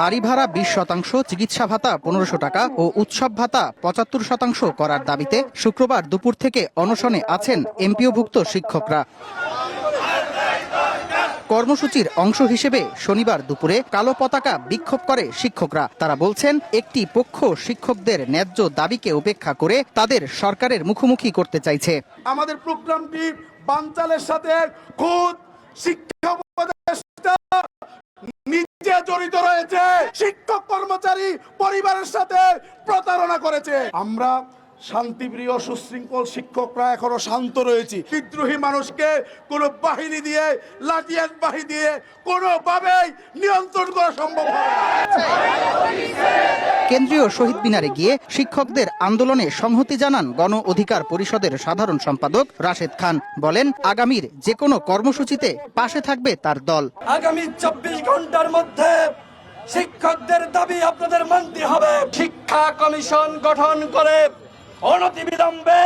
বাড়ি ভাড়া বিশ শতাংশ, চিকিৎসা ভাতা পনেরোশো টাকা ও উৎসব ভাতা পঁচাত্তর শতাংশ করার দাবিতে শুক্রবার দুপুর থেকে অনশনে আছেন এমপিওভুক্ত শিক্ষকরা। কর্মসূচির অংশ হিসেবে শনিবার দুপুরে কালো পতাকা বিক্ষোভ করে শিক্ষকরা। তারা বলছেন, একটি পক্ষ শিক্ষকদের ন্যায্য দাবিকে উপেক্ষা করে তাদের সরকারের মুখোমুখি করতে চাইছে। আমাদের প্রোগ্রামটি বানচালের সাথে খুদ শিক্ষা জড়িত রয়েছে শিক্ষক কর্মচারী পরিবারের সাথে প্রতারণা করেছে। আমরা শান্তিপ্রিয়, সুশৃঙ্খল শিক্ষকরা এখনও শান্ত রয়েছি। বিদ্রোহী মানুষকে কোনো বাহিনী দিয়ে লাঠিয়াল বাহিনী দিয়ে কোনোভাবেই নিয়ন্ত্রণ করা সম্ভব কেন্দ্রীয় শহীদ মিনারে গিয়ে শিক্ষকদের আন্দোলনে সংহতি জানান গণ অধিকার পরিষদের সাধারণ সম্পাদক রাশেদ খান। বলেন, আগামীর যে কোনো কর্মসূচিতে পাশে থাকবে তার দল। আগামী চব্বিশ ঘণ্টার মধ্যে শিক্ষকদের দাবি আপনাদের মানতে হবে। শিক্ষা কমিশন গঠন করে অনতিবিলম্বে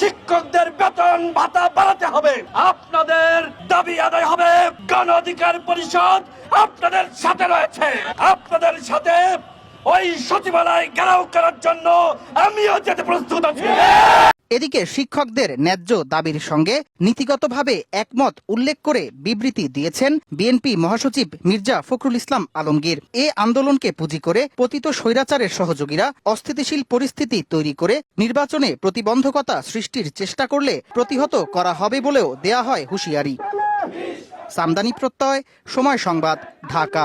শিক্ষকদের বেতন ভাতা বাড়াতে হবে। আপনাদের দাবি আদায় হবে। গণ অধিকার পরিষদ আপনাদের সাথে রয়েছে। আপনাদের সাথে ওই সচিবালয় ঘেরাও করার জন্য আমিও যেতে প্রস্তুত আছি। এদিকে শিক্ষকদের ন্যায্য দাবির সঙ্গে নীতিগতভাবে একমত উল্লেখ করে বিবৃতি দিয়েছেন বিএনপি মহাসচিব মির্জা ফখরুল ইসলাম আলমগীর। এ আন্দোলনকে পুঁজি করে পতিত স্বৈরাচারের সহযোগীরা অস্থিতিশীল পরিস্থিতি তৈরি করে নির্বাচনে প্রতিবন্ধকতা সৃষ্টির চেষ্টা করলে প্রতিহত করা হবে বলেও দেয়া হয় হুঁশিয়ারি। সামদানি প্রত্যয়, সময় সংবাদ, ঢাকা।